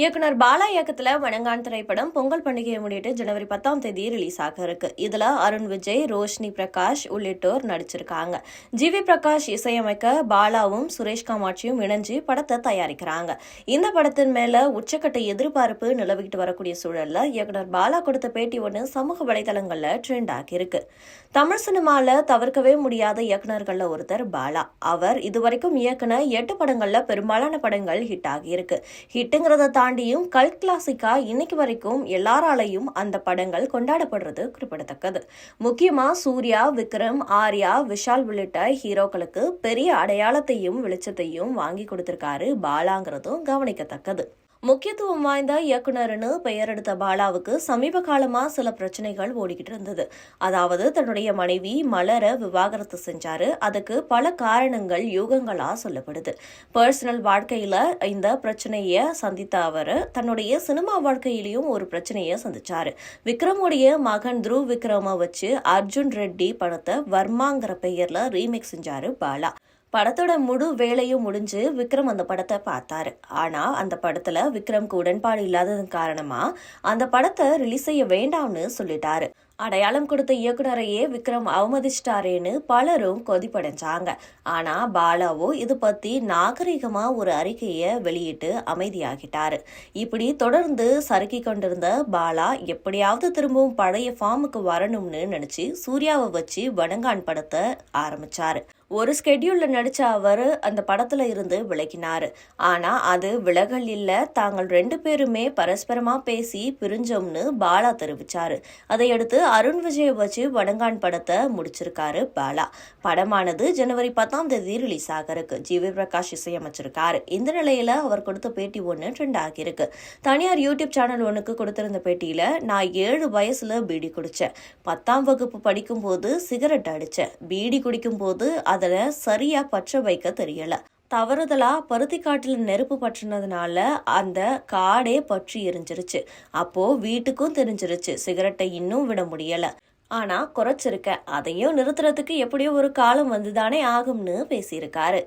இயக்குனர் பாலா இயக்கத்துல வணங்கான் திரைப்படம் பொங்கல் பண்டிகையை முன்னிட்டு ஜனவரி பத்தாம் தேதி ரிலீஸ் ஆக இருக்கு. இதுல அருண் விஜய் ரோஷினி பிரகாஷ் உள்ளிட்டோர் நடிச்சிருக்காங்க. ஜி வி பிரகாஷ் இசையமைக்க பாலாவும் சுரேஷ் காமாட்சியும் இணைஞ்சு படத்தை தயாரிக்கிறாங்க. இந்த படத்தின் மேல உச்சக்கட்ட எதிர்பார்ப்பு நிலவிக்கிட்டு வரக்கூடிய சூழல்ல இயக்குனர் பாலா கொடுத்த பேட்டி ஒன்று சமூக வலைதளங்கள்ல ட்ரெண்ட் ஆகியிருக்கு தமிழ் சினிமால தவிர்க்கவே முடியாத இயக்குனர்கள்ல ஒருத்தர் பாலா. அவர் இதுவரைக்கும் இயக்குன எட்டு படங்கள்ல பெரும்பாலான படங்கள் ஹிட் ஆகியிருக்கு ஹிட்டுங்கிறத தாண்டியும் கல்ட் கிளாசிக்கா இன்னைக்கு வரைக்கும் எல்லாராலையும் அந்த படங்கள் கொண்டாடப்படுறது குறிப்பிடத்தக்கது. முக்கியமா சூர்யா விக்ரம் ஆர்யா விஷால் உள்ளிட்ட ஹீரோக்களுக்கு பெரிய அடையாளத்தையும் வெளிச்சத்தையும் வாங்கி கொடுத்திருக்காரு பாலாங்கிறதும் கவனிக்கத்தக்கது. முக்கியத்துவம் வாய்ந்த இயக்குனர்னு பெயர் எடுத்த பாலாவுக்கு சமீப காலமா சில பிரச்சனைகள் ஓடிக்கிட்டு இருந்தது. அதாவது தன்னுடைய மனைவி மலர விவாகரத்து செஞ்சாரு. அதுக்கு பல காரணங்கள் யூகங்களா சொல்லப்படுது. பர்சனல் வாழ்க்கையில இந்த பிரச்சனைய சந்தித்த அவர் தன்னுடைய சினிமா வாழ்க்கையிலையும் ஒரு பிரச்சனைய சந்திச்சாரு. விக்ரமுடைய மகன் த்ருவ் விக்ரம வச்சு அர்ஜுன் ரெட்டி படத்தை வர்மாங்கிற பெயர்ல ரீமேக் செஞ்சாரு பாலா. படத்தோட முழு வேலையும் முடிஞ்சு விக்ரம் அந்த படத்தை பார்த்தாரு. ஆனா அந்த படத்துல விக்ரம்க்கு உடன்பாடு இல்லாததன் காரணமா அந்த படத்தை ரிலீஸ் செய்ய வேண்டாம்னு சொல்லிட்டாரு. அடையாளம் கொடுத்த இயக்குனரையே விக்ரம் அவமதிச்சிட்டாரேன்னு பலரும் கொதிப்படைஞ்சாங்க. ஆனா பாலாவோ இது பத்தி நாகரிகமா ஒரு அறிக்கையை வெளியிட்டு அமைதியாகிட்டாரு. இப்படி தொடர்ந்து சறுக்கி கொண்டிருந்த பாலா எப்படியாவது திரும்பவும் பழைய ஃபார்முக்கு வரணும்னு நினைச்சு சூர்யாவை வச்சு வடங்கான் படத்தை ஆரம்பிச்சாரு. ஒரு ஸ்கெடியூலில் நடித்த அவர் அந்த படத்தில் இருந்து விலகினார். ஆனால் அது விலகல் இல்லை. தாங்கள் ரெண்டு பேருமே பரஸ்பரமாக பேசி பிரிஞ்சோம்னு பாலா தெரிவித்தார் அதையடுத்து அருண் விஜய் வச்சு வடங்கான் படத்தை முடிச்சிருக்காரு பாலா. படமானது ஜனவரி பத்தாம் தேதி ரிலீஸ் ஆகிருக்கு ஜிவி பிரகாஷ் இசையமைச்சிருக்காரு. இந்த நிலையில் அவர் கொடுத்த பேட்டி ஒன்று ட்ரெண்ட் ஆகியிருக்கு. தனியார் யூடியூப் சேனல் ஒன்றுக்கு கொடுத்திருந்த பேட்டியில் நான் ஏழு வயசில் பீடி குடித்தேன் பத்தாம் வகுப்பு படிக்கும்போது சிகரெட் அடித்தேன் பீடி குடிக்கும் போது அதில் சரியாக பற்ற வைக்க தெரியலை. தவறுதலாக பருத்தி காட்டில் நெருப்பு பற்றினதுனால அந்த காடே பற்றி எரிஞ்சிருச்சு. அப்போது வீட்டுக்கும் தெரிஞ்சிருச்சு. சிகரெட்டை இன்னும் விட முடியலை. ஆனால் குறைச்சிருக்க. அதையும் நிறுத்துறதுக்கு எப்படியோ ஒரு காலம் வந்துதானே ஆகும்னு பேசியிருக்காரு.